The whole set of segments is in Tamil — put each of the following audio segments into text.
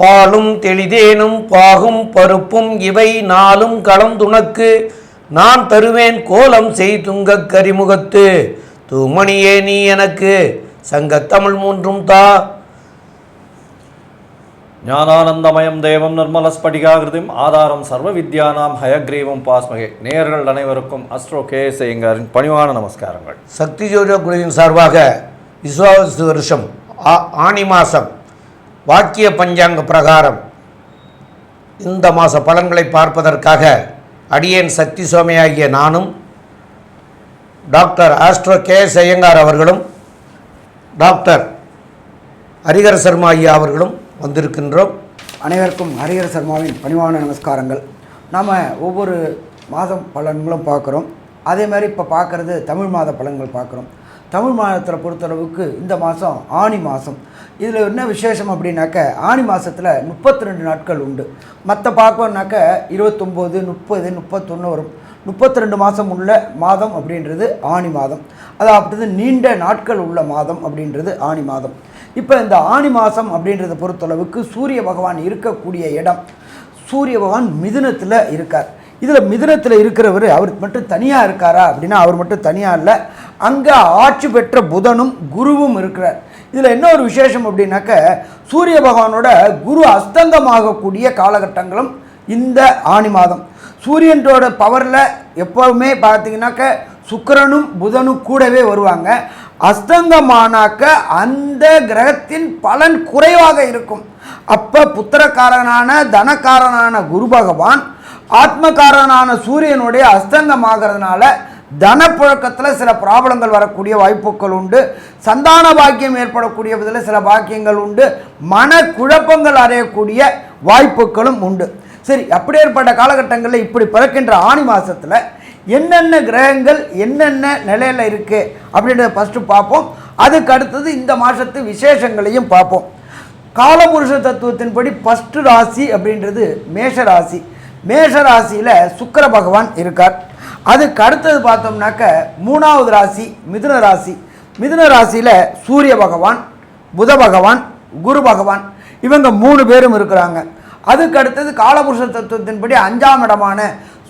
பாலும் தெளிதேனும் பாகும் பருப்பும் இவை நாளும் கலந்துனக்கு நான் தருவேன் கோலம் செய் துங்கக் கரிமுகத்து. தூமணியே நீ எனக்கு. சங்கத்தமிழ் மூன்றும் தா. ஞானானந்தமயம் தேவம் நிர்மலஸ்படிகாகிருதிம் ஆதாரம் சர்வ வித்யானாம் ஹயக்ரீவம் பாஸ்மகே. நேயர்கள் அனைவருக்கும் அஸ்ட்ரோ கே ஐயங்காரின் பணிவான நமஸ்காரங்கள். சக்தி ஜோதிட குழுவின் சார்பாக விஸ்வாவசு வருஷம் ஆ- ஆனி மாதம் வாக்கிய பஞ்சாங்க பிரகாரம். இந்த மாத பலன்களை பார்ப்பதற்காக அடியேன் சக்தி சோமையாகிய நானும் doctor astro K S Iyengar அவர்களும் டாக்டர் ஹரிகர சர்மா ஐயா அவர்களும் வந்திருக்கின்றோம். அனைவருக்கும் ஹரிஹர சர்மாவின் பணிவான நமஸ்காரங்கள். நாம் ஒவ்வொரு மாதம் பலன்களும் பார்க்குறோம். அதே மாதிரி இப்போ பார்க்குறது தமிழ் மாத பலன்கள் பார்க்குறோம். தமிழ் மாதத்தில் பொறுத்தளவுக்கு இந்த மாதம் ஆனி மாதம் இதில் என்ன விசேஷம் அப்படின்னாக்க ஆனி மாதத்தில் முப்பத்தி ரெண்டு நாட்கள் உண்டு. மற்ற பார்க்கணுனாக்க இருபத்தொம்போது முப்பது முப்பத்தொன்று வரும். முப்பத்தி ரெண்டு மாதம் உள்ள மாதம் அப்படின்றது ஆனி மாதம். அதாவது நீண்ட நாட்கள் உள்ள மாதம் அப்படின்றது ஆனி மாதம். இப்போ இந்த ஆனி மாதம் அப்படின்றத பொறுத்தளவுக்கு சூரிய பகவான் இருக்கக்கூடிய இடம். சூரிய பகவான் மிதுனத்தில் இருக்கார். இதில் மிதுனத்தில் இருக்கிறவர் அவர் மட்டும் தனியாக இருக்காரா அப்படின்னா அவர் மட்டும் தனியாக இல்லை. அங்கே ஆட்சி பெற்ற புதனும் குருவும் இருக்கிறார். இதில் என்ன ஒரு விசேஷம் அப்படின்னாக்க சூரிய பகவானோட குரு அஸ்தங்கமாகக்கூடிய காலகட்டங்களும் இந்த ஆனி மாதம். சூரியனோட பவரில் எப்போவுமே பார்த்தீங்கன்னாக்க சுக்கிரனும் புதனும் கூடவே வருவாங்க. அஸ்தங்கமானாக்க அந்த கிரகத்தின் பலன் குறைவாக இருக்கும். அப்போ புத்திரக்காரனான தனக்காரனான குரு பகவான் ஆத்மகாரனான சூரியனுடைய அஸ்தங்கமாகிறதுனால தனப்புழக்கத்தில் சில ப்ராப்ளங்கள் வரக்கூடிய வாய்ப்புகள் உண்டு. சந்தான பாக்கியம் ஏற்படக்கூடிய விதத்தில் சில பாக்கியங்கள் உண்டு. மன குழப்பங்கள் அடையக்கூடிய வாய்ப்புகளும் உண்டு. சரி அப்படியேற்பட்ட காலகட்டங்களில் இப்படி பிறக்கின்ற ஆணி மாதத்தில் என்னென்ன கிரகங்கள் என்னென்ன நிலையில் இருக்குது அப்படின்றத ஃபஸ்ட்டு பார்ப்போம். அதுக்கு அடுத்தது இந்த மாதத்து விசேஷங்களையும் பார்ப்போம். காலபுருஷ தத்துவத்தின்படி ஃபஸ்ட்டு ராசி அப்படின்றது மேஷ ராசி மேஷ ராசியில் சுக்கர பகவான் இருக்கார். அதுக்கு அடுத்தது பார்த்தோம்னாக்க மூணாவது ராசி மிதுன ராசி. மிதுன ராசியில் சூரிய பகவான் புத பகவான் குரு பகவான் இவங்க மூணு பேரும் இருக்கிறாங்க. அதுக்கு அடுத்தது காலபுருஷ தத்துவத்தின்படி அஞ்சாம் இடமான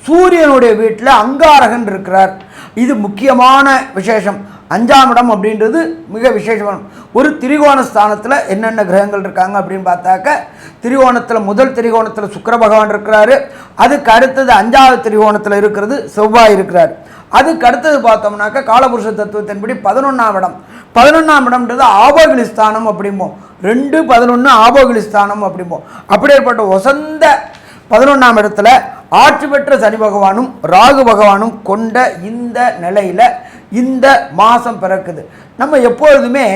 சூரியனுடைய வீட்டில் அங்காரகன் இருக்கிறார். இது முக்கியமான விசேஷம். அஞ்சாம் இடம் அப்படின்றது மிக விசேஷமான ஒரு திரிகோண ஸ்தானத்தில் என்னென்ன கிரகங்கள் இருக்காங்க அப்படின்னு பார்த்தாக்க திரிகோணத்தில் முதல் திரிகோணத்தில் சுக்கர பகவான் இருக்கிறாரு. அதுக்கு அடுத்தது அஞ்சாவது திரிகோணத்தில் இருக்கிறது செவ்வாய் இருக்கிறார். அதுக்கு அடுத்தது பார்த்தோம்னாக்க காலபுருஷ தத்துவத்தின்படி பதினொன்றாம் இடம். பதினொன்றாம் இடம்ன்றது ஆபோகிலிஸ்தானம் அப்படிம்போம். ரெண்டு பதினொன்று ஆபோகிலிஸ்தானம் அப்படிம்போம். அப்படியேற்பட்ட ஒசந்த பதினொன்றாம் இடத்துல ஆட்சி பெற்ற சனி பகவானும் ராகு பகவானும் கொண்ட இந்த நிலையில் இந்த மாதம் பிறக்குது. நம்ம எப்பொழுதுமே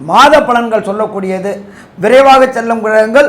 மாத பலன்கள் சொல்லக்கூடியது. விரைவாக செல்லும் கிரகங்கள்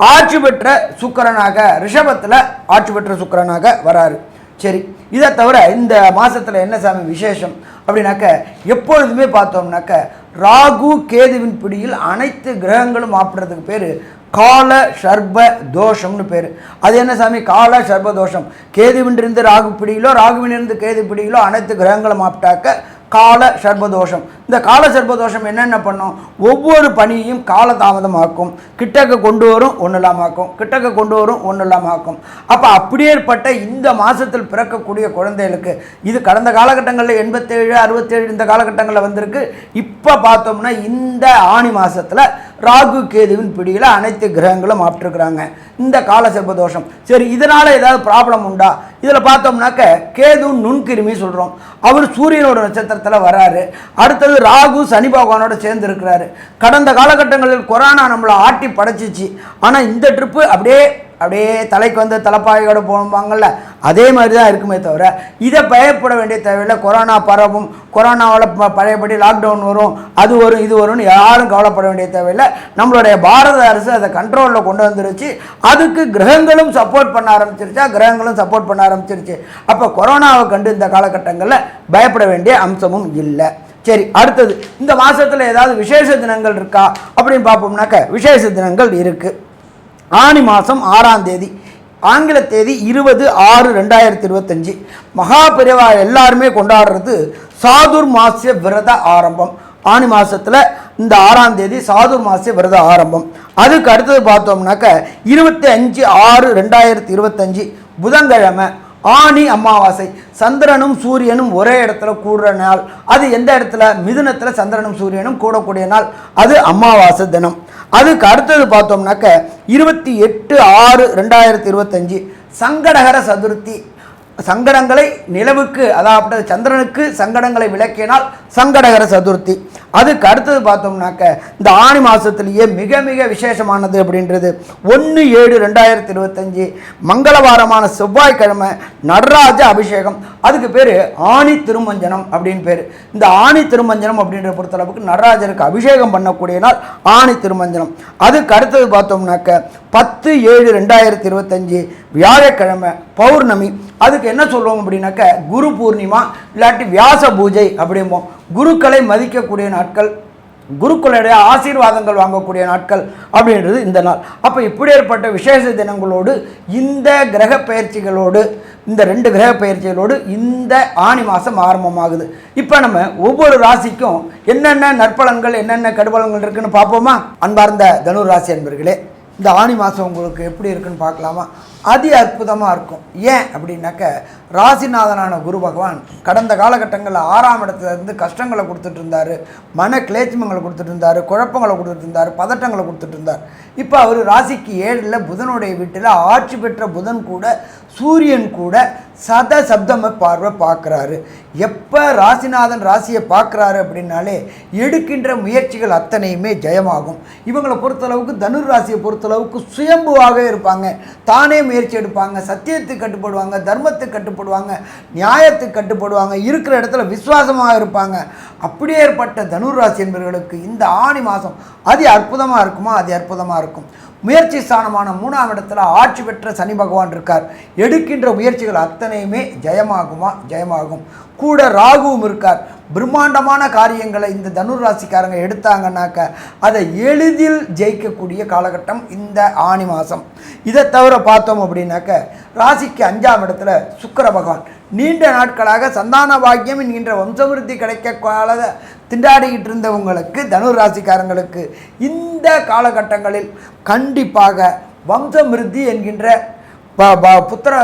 ஆட்சி பெற்ற சுக்கிரனாக ரிஷபத்தில் ஆட்சி பெற்ற சுக்கரனாக வராரு. சரி இதை தவிர இந்த மாதத்தில் என்ன சாமி விசேஷம்? அப்படின்னாக்க எப்பொழுதுமே பார்த்தோம்னாக்க ராகு கேதுவின் பிடியில் அனைத்து கிரகங்களும் ஆப்பிடுறதுக்கு பேர் கால சர்ப தோஷம்னு பேர். அது என்ன சாமி? கால சர்ப தோஷம். கேதுவின்றிருந்து ராகு பிடியிலோ ராகுவினிருந்து கேது பிடியிலோ அனைத்து கிரகங்களும் ஆப்பிட்டாக்க கால சர்பதோஷம் இந்த கால சர்ப்பதோஷம் என்னென்ன பண்ணும்? ஒவ்வொரு பணியையும் காலதாமதமாக்கும். கிட்டக்க கொண்டு வரும் ஒன்று இல்லாமாக்கும் கிட்டக்க கொண்டு வரும் ஒன்று இல்லாமாக்கும் அப்போ அப்படியேற்பட்ட இந்த மாதத்தில் பிறக்கக்கூடிய குழந்தைகளுக்கு இது கடந்த காலகட்டங்களில் எண்பத்தேழு அறுபத்தேழு இந்த காலகட்டங்களில் வந்திருக்கு. இப்போ பார்த்தோம்னா இந்த ஆணி மாதத்தில் ராகு கேதுவின் பிடியில் அனைத்து கிரகங்களும் ஆப்டிருக்கிறாங்க இந்த கால சர்ப்பதோஷம் சரி இதனால் ஏதாவது ப்ராப்ளம் உண்டா? இதில் பார்த்தோம்னாக்க கேது நுண்கிருமி சொல்கிறோம் அவர் சூரியனோட நட்சத்திரத்தில் வராரு. அடுத்தது ராகு சனி பகவானோட சேர்ந்து இருக்கிறாரு. கடந்த காலகட்டங்களில் கொரோனா நம்மளை ஆட்டி படைச்சிச்சு. ஆனால் இந்த ட்ரிப்பு அப்படியே அப்படியே தலைக்கு வந்து தலைப்பாகையோடு போவாங்கல்ல அதே மாதிரி தான் இருக்குமே தவிர இதை பயப்பட வேண்டிய தேவையில்லை. கொரோனா பரவும் கொரோனாவில் ப- பழையபடி லாக்டவுன் வரும் அது வரும் இது வரும்னு யாரும் கவலைப்பட வேண்டிய தேவையில்லை. நம்மளுடைய பாரத அரசு அதை கண்ட்ரோலில் கொண்டு வந்துருச்சு. அதுக்கு கிரகங்களும் சப்போர்ட் பண்ண ஆரம்பிச்சிருச்சா? கிரகங்களும் சப்போர்ட் பண்ண ஆரம்பிச்சிருச்சு. அப்போ கொரோனாவை கண்டு இந்த காலகட்டங்களில் பயப்பட வேண்டிய அம்சமும் இல்லை. சரி அடுத்தது இந்த மாதத்தில் ஏதாவது விசேஷ தினங்கள் இருக்கா? அப்படின்னு பார்ப்போம்னாக்க விசேஷ தினங்கள் இருக்குது ஆனி மாதம் ஆறாம் தேதி ஆங்கில தேதி இருபது ஆறு ரெண்டாயிரத்தி இருபத்தஞ்சி. மகாபிரிவா எல்லாருமே கொண்டாடுறது சாதுர் மாசிய விரத ஆரம்பம். ஆனி மாதத்தில் இந்த ஆறாம் தேதி சாதுர் மாசிய விரத ஆரம்பம். அதுக்கு அடுத்தது பார்த்தோம்னாக்க இருபத்தி அஞ்சு ஆறு ரெண்டாயிரத்தி இருபத்தஞ்சி புதன்கிழமை ஆனி அமாவாசை. சந்திரனும் சூரியனும் ஒரே இடத்துல கூடுற நாள். அது எந்த இடத்துல? மிதுனத்தில் சந்திரனும் சூரியனும் கூடக்கூடிய நாள். அது அமாவாசை தினம். அதுக்கு அடுத்தது பார்த்தோம்னாக்க இருபத்தி எட்டு ஆறு ரெண்டாயிரத்தி இருபத்தஞ்சி. சங்கடகர சதுர்த்தி. சங்கடங்களை நிலவுக்கு அதாவது சந்திரனுக்கு சங்கடங்களை விளக்கினால் சங்கடகர சதுர்த்தி. அதுக்கு அடுத்தது பார்த்தோம்னாக்க இந்த ஆணி மாதத்துலேயே மிக மிக விசேஷமானது அப்படின்றது. ஒன்று ஏழு ரெண்டாயிரத்தி இருபத்தஞ்சி மங்களவாரமான செவ்வாய்க்கிழமை நடராஜ அபிஷேகம். அதுக்கு பேர் ஆணி திருமஞ்சனம் அப்படின்னு பேர். இந்த ஆணி திருமஞ்சனம் அப்படின்ற பொறுத்தளவுக்கு நடராஜருக்கு அபிஷேகம் பண்ணக்கூடிய நாள் ஆணி திருமஞ்சனம். அதுக்கு அடுத்தது பார்த்தோம்னாக்க பத்து ஏழு ரெண்டாயிரத்தி இருபத்தஞ்சி வியாழக்கிழமை பௌர்ணமி. அதுக்கு என்ன சொல்லுவோம் அப்படின்னாக்க குரு பூர்ணிமா இல்லாட்டி வியாச பூஜை அப்படிம்போம். குருக்களை மதிக்கக்கூடிய நாட்கள் குருக்களுடைய ஆசீர்வாதங்கள் வாங்கக்கூடிய நாட்கள் அப்படின்றது இந்த நாள். அப்போ இப்படி ஏற்பட்ட விசேஷ தினங்களோடு இந்த கிரக பயிற்சிகளோடு இந்த ரெண்டு கிரக பயிற்சிகளோடு இந்த ஆணி மாதம் ஆரம்பமாகுது. இப்போ நம்ம ஒவ்வொரு ராசிக்கும் என்னென்ன நற்பலன்கள் என்னென்ன கடுபலன்கள் இருக்குன்னு பார்ப்போமா? அன்பார்ந்த தனுர் ராசி அன்பர்களே இந்த ஆணி மாதம் உங்களுக்கு எப்படி இருக்குன்னு பார்க்கலாமா? அதி அற்புதமாக இருக்கும். ஏன் அப்படின்னாக்க ராசிநாதனான குரு பகவான் கடந்த காலகட்டங்களில் ஆறாம் இடத்துல இருந்து கஷ்டங்களை கொடுத்துட்டு இருந்தார். மன கிளேச்சமங்களை கொடுத்துட்டு இருந்தார். குழப்பங்களை கொடுத்துட்டு இருந்தார். பதட்டங்களை கொடுத்துட்டு இருந்தார். இப்போ அவர் ராசிக்கு ஏழில் புதனுடைய வீட்டில் ஆட்சி பெற்ற புதன் கூட சூரியன் கூட சத சப்தம பார்வை பார்க்குறாரு. எப்போ ராசிநாதன் ராசியை பார்க்குறாரு அப்படின்னாலே எடுக்கின்ற முயற்சிகள் அத்தனையுமே ஜெயமாகும். இவங்களை பொறுத்தளவுக்கு தனுர் ராசியை பொறுத்தளவுக்கு சுயம்புவாக இருப்பாங்க. தானே முயற்சி எடுப்பாங்க சத்தியத்துக்கு கட்டுப்படுவாங்க தர்மத்துக்கு கட்டுப்படுவாங்க நியாயத்துக்கு கட்டுப்படுவாங்க இருக்கிற இடத்துல விசுவாசமாக இருப்பாங்க. அப்படியேற்பட்ட தனுர் ராசி என்பவர்களுக்கு இந்த ஆணி மாதம் அது அற்புதமாக இருக்குமா? அது அற்புதமாக இருக்கும். முயற்சி ஸ்தானமான மூணாம் இடத்துல ஆட்சி பெற்ற சனி பகவான் இருக்கார். எடுக்கின்ற முயற்சிகள் அத்தனையுமே ஜெயமாகுமா? ஜெயமாகும். கூட ராகுவும் இருக்கார். பிரம்மாண்டமான காரியங்களை இந்த தனுர் ராசிக்காரங்க எடுத்தாங்கன்னாக்க அதை எளிதில் ஜெயிக்கக்கூடிய காலகட்டம் இந்த ஆணி மாதம் இதை தவிர பார்த்தோம் அப்படின்னாக்க ராசிக்கு அஞ்சாம் இடத்துல சுக்கர பகவான். நீண்ட நாட்களாக சந்தான பாக்கியம் என்கின்ற வம்சவிருத்தி கிடைக்க கால திண்டாடிக்கிட்டு இருந்தவங்களுக்கு தனுர் ராசிக்காரங்களுக்கு இந்த காலகட்டங்களில் கண்டிப்பாக வம்சமிருத்தி என்கின்ற புத்திர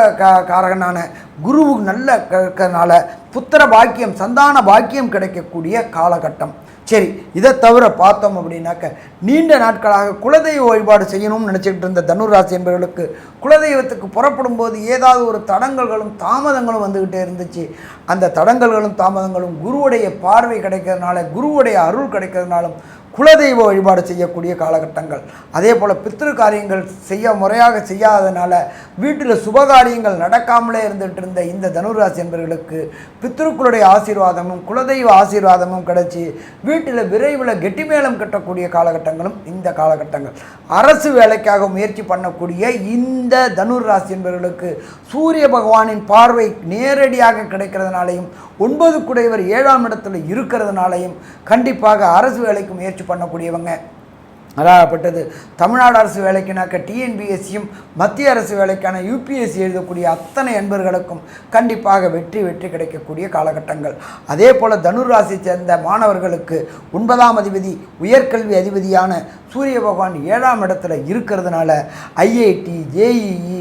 காரகனான குருவுக்கு நல்ல இருக்கிறதுனால புத்திர பாக்கியம் சந்தான பாக்கியம் கிடைக்கக்கூடிய காலகட்டம். சரி இதை தவிர பார்த்தோம் அப்படின்னாக்க நீண்ட நாட்களாக குலதெய்வ வழிபாடு செய்யணும்னு நினச்சிக்கிட்டு இருந்த தனுராசி என்பவர்களுக்கு குலதெய்வத்துக்கு புறப்படும் போது ஏதாவது ஒரு தடங்கல்களும் தாமதங்களும் வந்துக்கிட்டே இருந்துச்சு. அந்த தடங்கல்களும் தாமதங்களும் குருவுடைய பார்வை கிடைக்கிறதுனால குருவுடைய அருள் கிடைக்கிறதுனாலும் குலதெய்வ வழிபாடு செய்யக்கூடிய காலகட்டங்கள். அதே போல் பித்ரு காரியங்கள் செய்ய முறையாக செய்யாதனால வீட்டில் சுபகாரியங்கள் நடக்காமலே இருந்துகிட்டு இருந்த இந்த தனுராசி என்பவர்களுக்கு பித்ருக்களுடைய ஆசீர்வாதமும் குலதெய்வ ஆசீர்வாதமும் கிடைச்சி வீட்டில் விரைவில் கெட்டிமேளம் கட்டக்கூடிய காலகட்டங்களும் இந்த காலகட்டங்கள். அரசு வேலைக்காக முயற்சி பண்ணக்கூடிய இந்த தனுராசி என்பவர்களுக்கு சூரிய பகவானின் பார்வை நேரடியாக கிடைக்கிறதுனாலையும் ஒன்பது குடைவர் ஏழாம் இடத்துல இருக்கிறதுனாலையும் கண்டிப்பாக அரசு வேலைக்கு முயற்சி பண்ணக்கூடியவங்க. அதாகப்பட்டது தமிழ்நாடு அரசு வேலைக்குனாக்க டிஎன்பிஎஸ்சியும் மத்திய அரசு வேலைக்கான யூபிஎஸ்சி எழுதக்கூடிய அத்தனை என்பர்களுக்கும் கண்டிப்பாக வெற்றி வெற்றி கிடைக்கக்கூடிய காலகட்டங்கள். அதே போல் தனுர் சேர்ந்த மாணவர்களுக்கு ஒன்பதாம் அதிபதி உயர்கல்வி அதிபதியான சூரிய பகவான் ஏழாம் இடத்துல இருக்கிறதுனால ஐஐடி ஜேஇஇ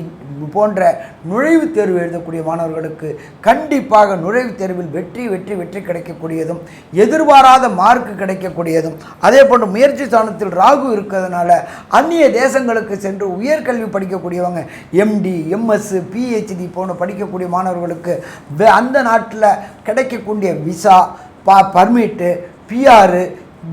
போன்ற நுழைவுத் தேர்வு எழுதக்கூடிய மாணவர்களுக்கு கண்டிப்பாக நுழைவுத் தேர்வில் வெற்றி வெற்றி வெற்றி கிடைக்கக்கூடியதும் எதிர்பாராத மார்க் கிடைக்கக்கூடியதும் அதே போன்று முயற்சி ஸ்தானத்தில் ராகு இருக்கிறதுனால அந்நிய தேசங்களுக்கு சென்று உயர்கல்வி படிக்கக்கூடியவங்க எம்டி எம்எஸ் பிஹெச்டி போன்ற படிக்கக்கூடிய மாணவர்களுக்கு அந்த நாட்டில் கிடைக்கக்கூடிய விசா பா பர்மிட்டு பிஆர்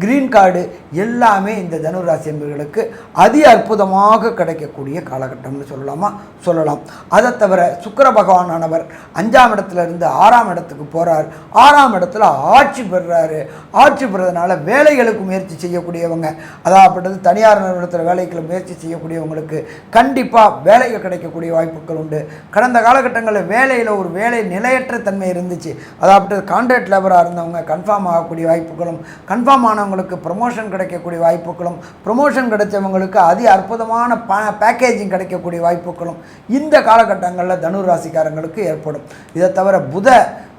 கிரீன் கார்டு எல்லாமே இந்த தனுராசி என்பவர்களுக்கு அதி அற்புதமாக கிடைக்கக்கூடிய காலகட்டம்னு சொல்லலாமா? சொல்லலாம். அதை தவிர சுக்கர பகவானானவர் அஞ்சாம் இடத்துல இருந்து ஆறாம் இடத்துக்கு போகிறார் ஆறாம் இடத்துல ஆட்சி பெறுறாரு. ஆட்சி பெறதுனால வேலைகளுக்கு முயற்சி செய்யக்கூடியவங்க. அதாவது தனியார் நிறுவனத்தில் வேலைகளை முயற்சி செய்யக்கூடியவங்களுக்கு கண்டிப்பாக வேலைகள் கிடைக்கக்கூடிய வாய்ப்புகள் உண்டு. கடந்த காலகட்டங்களில் வேலையில் ஒரு வேலை நிலையற்ற தன்மை இருந்துச்சு. அதாவது கான்ட்ராக்ட் லேபராக இருந்தவங்க கன்ஃபார்ம் ஆகக்கூடிய வாய்ப்புகளும் கன்ஃபார்ம் ஆனவங்களுக்கு ப்ரொமோஷன் கிடைக்கக்கூடிய வாய்ப்புகளும் ப்ரொமோஷன் கிடைச்சவங்களுக்கு அதி அற்புதமான ப பேக்கேஜிங் கிடைக்கக்கூடிய வாய்ப்புகளும் இந்த காலகட்டங்களில் தனுராசிக்காரங்களுக்கு ஏற்படும். இதை தவிர புத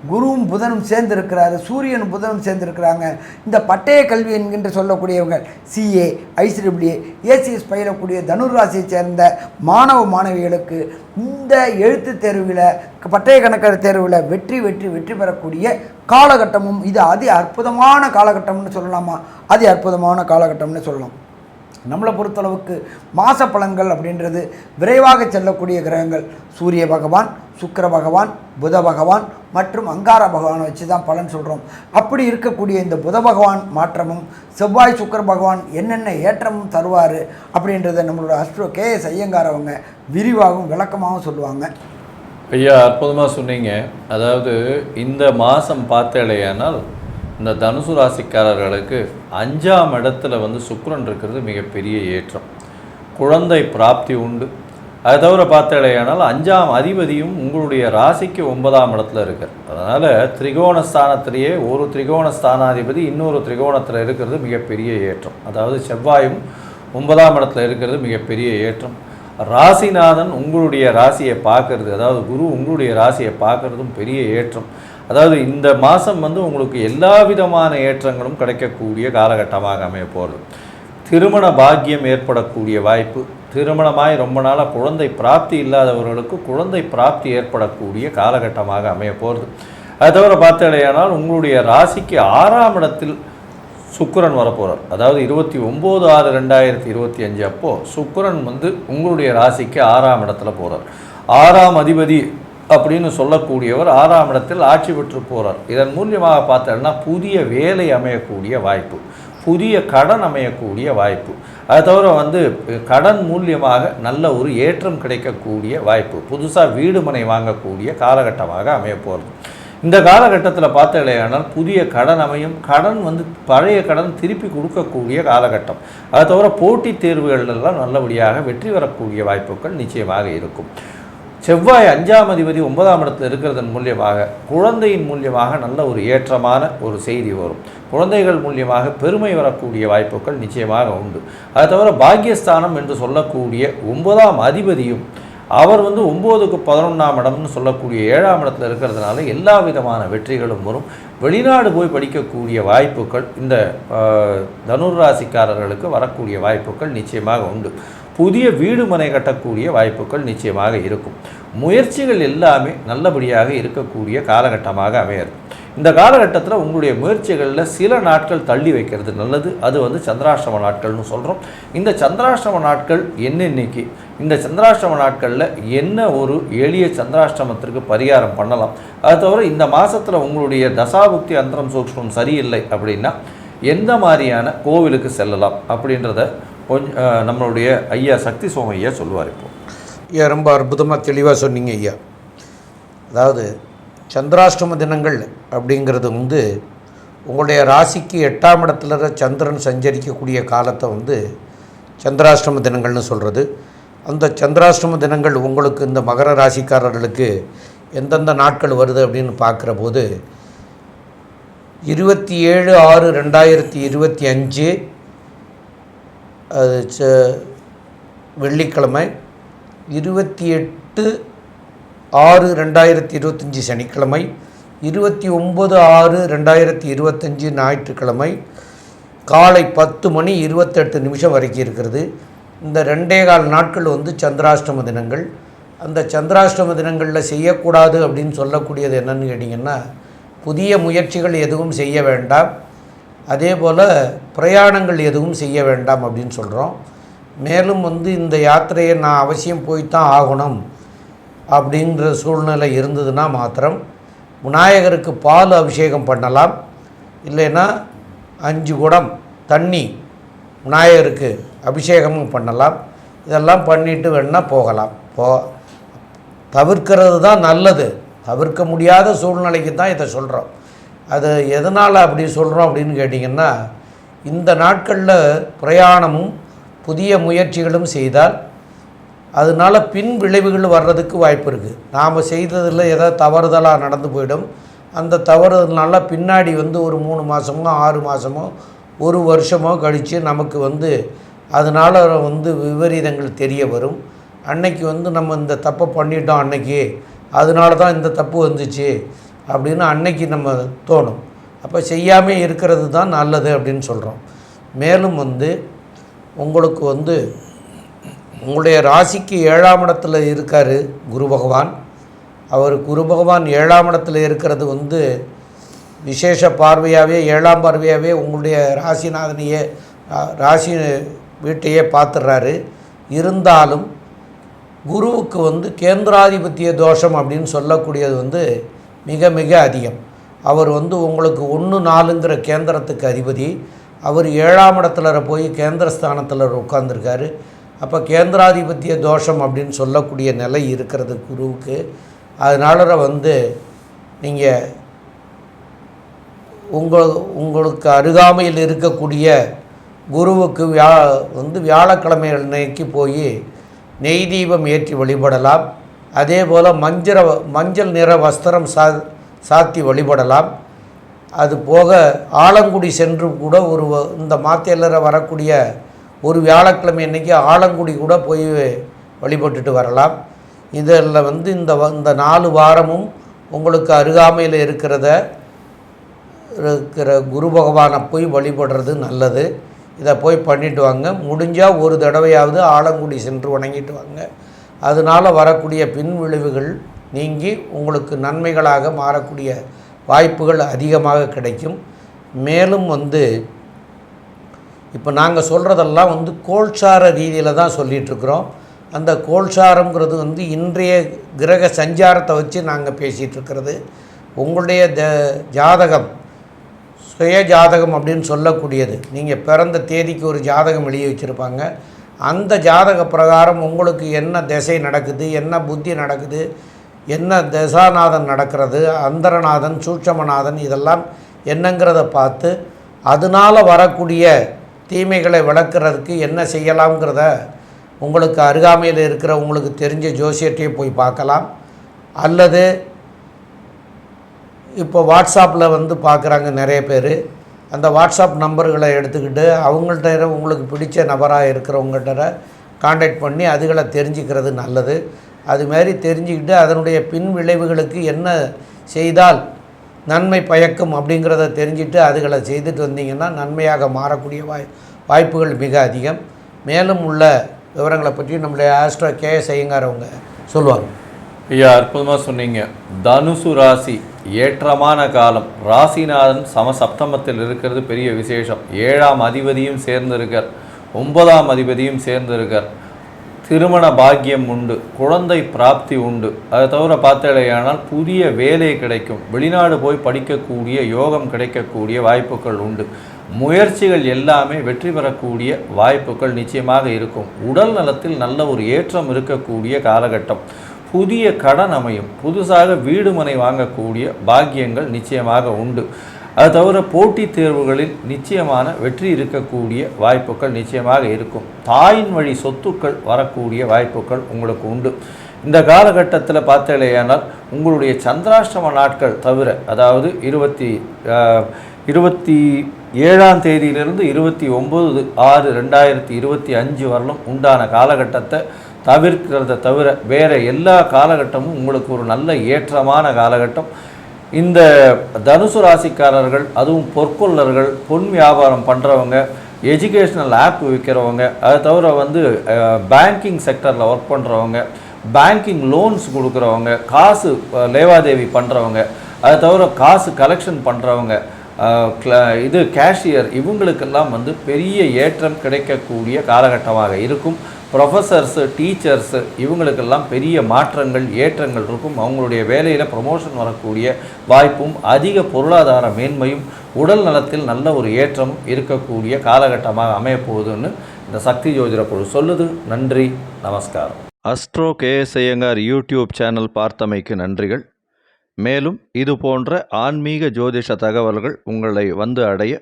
குருவும் புதனும் சேர்ந்து இருக்கிறாரு சூரியனும் புதனும் சேர்ந்துருக்கிறாங்க. இந்த பட்டய கல்வி என்கின்ற சொல்லக்கூடியவங்க சிஏ ஐசிடபிள்யூ ஏசிஎஸ் பயிலக்கூடிய தனுராசியை சேர்ந்த மாணவ மாணவிகளுக்கு இந்த எழுத்து தேர்வில் பட்டய கணக்கர் தேர்வில் வெற்றி வெற்றி வெற்றி பெறக்கூடிய காலகட்டமும் இது அதி அற்புதமான காலகட்டம்னு சொல்லலாமா? அதி அற்புதமான காலகட்டம்னு சொல்லலாம். நம்மளை பொறுத்தளவுக்கு மாச பலன்கள் அப்படின்றது விரைவாக செல்லக்கூடிய கிரகங்கள். சூரிய பகவான் சுக்கிர பகவான் புத பகவான் மற்றும் அங்கார பகவானை வச்சு தான் பலன் சொல்கிறோம் அப்படி இருக்கக்கூடிய இந்த புத பகவான் மாற்றமும் செவ்வாய் சுக்கர பகவான் என்னென்ன ஏற்றமும் தருவார் அப்படின்றத நம்மளோட அஸ்ட்ரோ கே ஐயங்காரவங்க ஐயங்கார் அவங்க விரிவாகவும் விளக்கமாகவும் சொல்லுவாங்க. ஐயா அற்புதமாக சொன்னீங்க. அதாவது இந்த மாதம் பார்த்தேலையானால் இந்த தனுசு ராசிக்காரர்களுக்கு அஞ்சாம் இடத்துல வந்து சுக்கரன் இருக்கிறது மிகப்பெரிய ஏற்றம். குழந்தை பிராப்தி உண்டு. அதை தவிர பார்த்தடையானால் அஞ்சாம் அதிபதியும் உங்களுடைய ராசிக்கு ஒன்பதாம் இடத்துல இருக்கார். அதனால் திரிகோண ஸ்தானத்திலேயே ஒரு திரிகோண ஸ்தானாதிபதி இன்னொரு திரிகோணத்தில் இருக்கிறது மிகப்பெரிய ஏற்றம். அதாவது செவ்வாயும் ஒன்பதாம் இடத்துல இருக்கிறது மிகப்பெரிய ஏற்றம். ராசிநாதன் உங்களுடைய ராசியை பார்க்கறது அதாவது குரு உங்களுடைய ராசியை பார்க்கறதும் பெரிய ஏற்றம். அதாவது இந்த மாதம் வந்து உங்களுக்கு எல்லா விதமான ஏற்றங்களும் கிடைக்கக்கூடிய காலகட்டமாக அமைய போகிறது திருமண பாக்கியம் ஏற்படக்கூடிய வாய்ப்பு திருமணமாய் ரொம்ப நாளாக குழந்தை பிராப்தி இல்லாதவர்களுக்கு குழந்தை பிராப்தி ஏற்படக்கூடிய காலகட்டமாக அமைய போகிறது அது தவிர பார்த்தடையானால் உங்களுடைய ராசிக்கு ஆறாம் இடத்தில் சுக்கிரன் வரப்போகிறார் அதாவது இருபத்தி ஒம்பது ஆறு ரெண்டாயிரத்தி இருபத்தி அஞ்சு அப்போது சுக்கரன் வந்து உங்களுடைய ராசிக்கு ஆறாம் இடத்துல போகிறார் ஆறாம் அதிபதி அப்படின்னு சொல்லக்கூடியவர் ஆறாம் இடத்தில் ஆட்சி பெற்று போகிறார் இதன் மூலியமாக பார்த்தோம்னா புதிய வேலை அமையக்கூடிய வாய்ப்பு புதிய கடன் அமையக்கூடிய வாய்ப்பு. அது தவிர வந்து கடன் மூலியமாக நல்ல ஒரு ஏற்றம் கிடைக்கக்கூடிய வாய்ப்பு. புதுசாக வீடு மனை வாங்கக்கூடிய காலகட்டமாக அமைய போகிறது இந்த காலகட்டத்தில் பார்த்தீங்களேயானால் புதிய கடன் அமையும். கடன் வந்து பழைய கடன் திருப்பி கொடுக்கக்கூடிய காலகட்டம். அது தவிர போட்டித் தேர்வுகளெல்லாம் நல்லபடியாக வெற்றி பெறக்கூடிய வாய்ப்புகள் நிச்சயமாக இருக்கும். செவ்வாய் அஞ்சாம் அதிபதி ஒன்பதாம் இடத்தில் இருக்கிறதன் மூலியமாக குழந்தையின் மூலியமாக நல்ல ஒரு ஏற்றமான ஒரு செய்தி வரும். குழந்தைகள் மூலியமாக பெருமை வரக்கூடிய வாய்ப்புகள் நிச்சயமாக உண்டு. அதை தவிர பாக்கியஸ்தானம் என்று சொல்லக்கூடிய ஒன்பதாம் அதிபதியும் அவர் வந்து ஒம்போதுக்கு பதினொன்றாம் இடம்னு சொல்லக்கூடிய ஏழாம் இடத்துல இருக்கிறதுனால எல்லா விதமான வெற்றிகளும் வரும். வெளிநாடு போய் படிக்கக்கூடிய வாய்ப்புகள் இந்த தனுர் ராசிக்காரர்களுக்கு வரக்கூடிய வாய்ப்புகள் நிச்சயமாக உண்டு. புதிய வீடு மனை கட்டக்கூடிய வாய்ப்புகள் நிச்சயமாக இருக்கும். முயற்சிகள் எல்லாமே நல்லபடியாக இருக்கக்கூடிய காலகட்டமாக அமையாது இந்த காலகட்டத்தில் உங்களுடைய முயற்சிகளில் சில நாட்கள் தள்ளி வைக்கிறது நல்லது. அது வந்து சந்திராஷ்டம நாட்கள்னு சொல்கிறோம் இந்த சந்திராஷ்டம நாட்கள் என்னென்னைக்கு? இந்த சந்திராஷ்டம நாட்களில் என்ன ஒரு எளிய சந்திராஷ்டமத்திற்கு பரிகாரம் பண்ணலாம்? அது தவிர இந்த மாதத்தில் உங்களுடைய தசாபுக்தி அந்தரம் சூக்ஷ்மம் சரியில்லை அப்படின்னா எந்த மாதிரியான கோவிலுக்கு செல்லலாம் அப்படின்றத கொஞ்சம் நம்மளுடைய ஐயா சக்தி சோமையா சொல்லுவார் இப்போ. ஐயா ரொம்ப அற்புதமாக தெளிவாக சொன்னீங்க ஐயா. அதாவது சந்திராஷ்டம தினங்கள் அப்படிங்கிறது வந்து உங்களுடைய ராசிக்கு எட்டாம் இடத்துல சந்திரன் சஞ்சரிக்கக்கூடிய காலத்தை வந்து சந்திராஷ்டம தினங்கள்னு சொல்கிறது அந்த சந்திராஷ்டம தினங்கள் உங்களுக்கு இந்த மகர ராசிக்காரர்களுக்கு எந்தெந்த நாட்கள் வருது அப்படின்னு பார்க்குற போது இருபத்தி ஏழு ஆறு ரெண்டாயிரத்தி இருபத்தி அஞ்சு அது ச- வெள்ளிக்கிழமை இருபத்தி எட்டு ஆறு ரெண்டாயிரத்தி இருபத்தஞ்சி சனிக்கிழமை இருபத்தி ஒம்பது ஆறு ரெண்டாயிரத்தி இருபத்தஞ்சி ஞாயிற்றுக்கிழமை காலை பத்து மணி இருபத்தெட்டு நிமிஷம் வரைக்கும் இருக்கிறது. இந்த ரெண்டே கால் நாட்கள் வந்து சந்திராஷ்டம தினங்கள். அந்த சந்திராஷ்டம தினங்களில் செய்யக்கூடாது அப்படின்னு சொல்லக்கூடியது என்னன்னு கேட்டிங்கன்னா புதிய முயற்சிகள் எதுவும் செய்ய வேண்டாம். அதே போல் பிரயாணங்கள் எதுவும் செய்ய வேண்டாம் அப்படின்னு சொல்கிறோம் மேலும் வந்து இந்த யாத்திரையை நான் அவசியம் போய்த்தான் ஆகணும் அப்படின்ற சூழ்நிலை இருந்ததுன்னா மாத்திரம் விநாயகருக்கு பால் அபிஷேகம் பண்ணலாம். இல்லைன்னா அஞ்சு குடம் தண்ணி விநாயகருக்கு அபிஷேகமும் பண்ணலாம். இதெல்லாம் பண்ணிட்டு வேணால் போகலாம். போ தவிர்க்கிறது தான் நல்லது. தவிர்க்க முடியாத சூழ்நிலைக்கு தான் இதை சொல்கிறோம் அது எதனால் அப்படி சொல்கிறோம் அப்படின்னு கேட்டிங்கன்னா இந்த நாட்களில் பிரயாணமும் புதிய முயற்சிகளும் செய்தால் அதனால பின் விளைவுகள் வர்றதுக்கு வாய்ப்பு இருக்குது நாம் செய்ததில் ஏதாவது தவறுதலாக நடந்து போயிடும். அந்த தவறுதல்னால பின்னாடி வந்து ஒரு மூணு மாதமோ ஆறு மாதமோ ஒரு வருஷமோ கழித்து நமக்கு வந்து அதனால் வந்து விபரீதங்கள் தெரிய வரும். அன்னைக்கு வந்து நம்ம இந்த தப்பை பண்ணிட்டோம் அன்னைக்கு. அதனால தான் இந்த தப்பு வந்துச்சு. அப்படின்னு அன்னைக்கு நம்ம தோணும். அப்போ செய்யாமல் இருக்கிறது தான் நல்லது அப்படின்னு சொல்கிறோம் மேலும் வந்து உங்களுக்கு வந்து உங்களுடைய ராசிக்கு ஏழாம் இடத்துல இருக்கார் குரு பகவான். அவர் குரு பகவான் ஏழாம் இடத்துல இருக்கிறது வந்து விசேஷ பார்வையாகவே ஏழாம் பார்வையாகவே உங்களுடைய ராசிநாதனையே ரா- ராசி வீட்டையே பார்த்துடுறாரு இருந்தாலும் குருவுக்கு வந்து கேந்திராதிபத்திய தோஷம் அப்படின்னு சொல்லக்கூடியது வந்து மிக மிக அதிகம். அவர் வந்து உங்களுக்கு ஒன்று நாலுங்கிற கேந்திரத்துக்கு அதிபதி. அவர் ஏழாம் இடத்துல போய் கேந்திரஸ்தானத்தில் உட்காந்துருக்காரு அப்போ கேந்திராதிபத்திய தோஷம் அப்படின்னு சொல்லக்கூடிய நிலை இருக்கிறது குருவுக்கு. அதனால வந்து நீங்கள் உங்கள் உங்களுக்கு அருகாமையில் இருக்கக்கூடிய குருவுக்கு வியா வந்து வியாழக்கிழமை அன்னைக்கு போய் நெய் தீபம் ஏற்றி வழிபடலாம். அதே போல் மஞ்சள் மஞ்சள் நிற வஸ்திரம் சா சாத்தி வழிபடலாம். அது போக ஆலங்குடி சென்று கூட ஒரு வ- இந்த மாத்தையிலர வரக்கூடிய ஒரு வியாழக்கிழமை அன்றைக்கி ஆலங்குடி கூட போய் வழிபட்டுட்டு வரலாம். இதில் வந்து இந்த இந்த நாலு வாரமும் உங்களுக்கு அருகாமையில் இருக்கிறத இருக்கிற குரு பகவானை போய் வழிபடுறது நல்லது. இதை போய் பண்ணிட்டு வாங்க. முடிஞ்சால் ஒரு தடவையாவது ஆலங்குடி சென்று வணங்கிட்டு வாங்க. அதனால் வரக்கூடிய பின்விளைவுகள் நீங்கி உங்களுக்கு நன்மைகளாக மாறக்கூடிய வாய்ப்புகள் அதிகமாக கிடைக்கும். மேலும் வந்து இப்போ நாங்கள் சொல்கிறதெல்லாம் வந்து கோல்சார ரீதியில் தான் சொல்லிகிட்ருக்குறோம் அந்த கோல்சாரங்கிறது வந்து இன்றைய கிரக சஞ்சாரத்தை வச்சு நாங்கள் பேசிகிட்ருக்கிறது உங்களுடைய த ஜாதகம் சுய ஜாதகம் அப்படின்னு சொல்லக்கூடியது. நீங்கள் பிறந்த தேதிக்கு ஒரு ஜாதகம் எழுதி வச்சுருப்பாங்க. அந்த ஜாதக பிரகாரம் உங்களுக்கு என்ன திசை நடக்குது என்ன புத்தி நடக்குது என்ன தசாநாதன் நடக்கிறது அந்தரநாதன் சூட்சமநாதன் இதெல்லாம் என்னங்கிறத பார்த்து அதனால் வரக்கூடிய தீமைகளை விளக்குறதுக்கு என்ன செய்யலாம்ங்கிறத உங்களுக்கு அருகாமையில் இருக்கிற உங்களுக்கு தெரிஞ்ச ஜோசியர்கிட்டயே போய் பார்க்கலாம். அல்லது இப்போ வாட்ஸ்அப்பில் வந்து பார்க்குறாங்க நிறைய பேர். அந்த வாட்ஸ்அப் நம்பர்களை எடுத்துக்கிட்டு அவங்கள்ட்ட உங்களுக்கு பிடிச்ச நபராக இருக்கிறவங்கள்ட்ட காண்டாக்ட் பண்ணி அதுகளை தெரிஞ்சுக்கிறது நல்லது. அதுமாரி தெரிஞ்சுக்கிட்டு அதனுடைய பின் விளைவுகளுக்கு என்ன செய்தால் நன்மை பயக்கும் அப்படிங்கிறத தெரிஞ்சுட்டு அதுகளை செய்துட்டு வந்தீங்கன்னா நன்மையாக மாறக்கூடிய வாய் வாய்ப்புகள் மிக அதிகம். மேலும் உள்ள விவரங்களை பற்றி நம்முடைய ஆஸ்ட்ரோ கே எஸ் ஐயங்கார் அவங்க சொல்லுவாங்க. ஐயா அற்புதமாக சொன்னீங்க. தனுசு ராசி ஏற்றமான காலம். ராசிநாதன் சமசப்தமத்தில் இருக்கிறது பெரிய விசேஷம். ஏழாம் அதிபதியும் சேர்ந்திருக்கார். ஒன்பதாம் அதிபதியும் சேர்ந்திருக்கார். திருமண பாக்கியம் உண்டு. குழந்தை பிராப்தி உண்டு. அதை தவிர பார்த்தடையானால் புதிய வேலை கிடைக்கும். வெளிநாடு போய் படிக்கக்கூடிய யோகம் கிடைக்கக்கூடிய வாய்ப்புகள் உண்டு. முயற்சிகள் எல்லாமே வெற்றி பெறக்கூடிய வாய்ப்புகள் நிச்சயமாக இருக்கும். உடல் நலத்தில் நல்ல ஒரு ஏற்றம் இருக்கக்கூடிய காலகட்டம். புதிய கடன் அமையும். புதுசாக வீடு மனை வாங்கக்கூடிய பாக்கியங்கள் நிச்சயமாக உண்டு. அது தவிர போட்டித் தேர்வுகளில் நிச்சயமான வெற்றி இருக்கக்கூடிய வாய்ப்புகள் நிச்சயமாக இருக்கும். தாயின் வழி சொத்துக்கள் வரக்கூடிய வாய்ப்புகள் உங்களுக்கு உண்டு. இந்த காலகட்டத்தில் பார்த்தலையானால் உங்களுடைய சந்திராஷ்டம நாட்கள் தவிர அதாவது இருபத்தி இருபத்தி ஏழாம் தேதியிலிருந்து இருபத்தி ஒம்பது ஆறு ரெண்டாயிரத்தி இருபத்தி அஞ்சு வரலும் உண்டான காலகட்டத்தை தவிர்க்கிறத தவிர வேறு எல்லா காலகட்டமும் உங்களுக்கு ஒரு நல்ல ஏற்றமான காலகட்டம். இந்த தனுசு ராசிக்காரர்கள் அதுவும் பொற்கொள்ளர்கள் பொன் வியாபாரம் பண்ணுறவங்க எஜுகேஷ்னல் ஆப் விற்கிறவங்க அதை தவிர வந்து பேங்கிங் செக்டரில் ஒர்க் பண்ணுறவங்க பேங்கிங் லோன்ஸ் கொடுக்குறவங்க காசு லேவாதேவி பண்ணுறவங்க அதை தவிர காசு கலெக்ஷன் பண்ணுறவங்க இது கேஷியர் இவங்களுக்கெல்லாம் வந்து பெரிய ஏற்றம் கிடைக்கக்கூடிய காலகட்டமாக இருக்கும். ப்ரொஃபஸர்ஸு டீச்சர்ஸு இவங்களுக்கெல்லாம் பெரிய மாற்றங்கள் ஏற்றங்கள் இருக்கும். அவங்களுடைய வேலையில் ப்ரொமோஷன் வரக்கூடிய வாய்ப்பும் அதிக பொருளாதார மேன்மையும் உடல் நலத்தில் நல்ல ஒரு ஏற்றம் இருக்கக்கூடிய காலகட்டமாக அமையப்போகுதுன்னு இந்த சக்தி ஜோதிட குழு சொல்லுது. நன்றி நமஸ்காரம். Astro K S Iyengar YouTube channel பார்த்தமைக்கு நன்றிகள். மேலும் இது போன்ற ஆன்மீக ஜோதிஷ தகவல்கள் உங்களை வந்து அடைய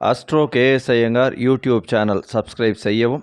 astro K S Iyengar YouTube channel subscribe செய்யவும்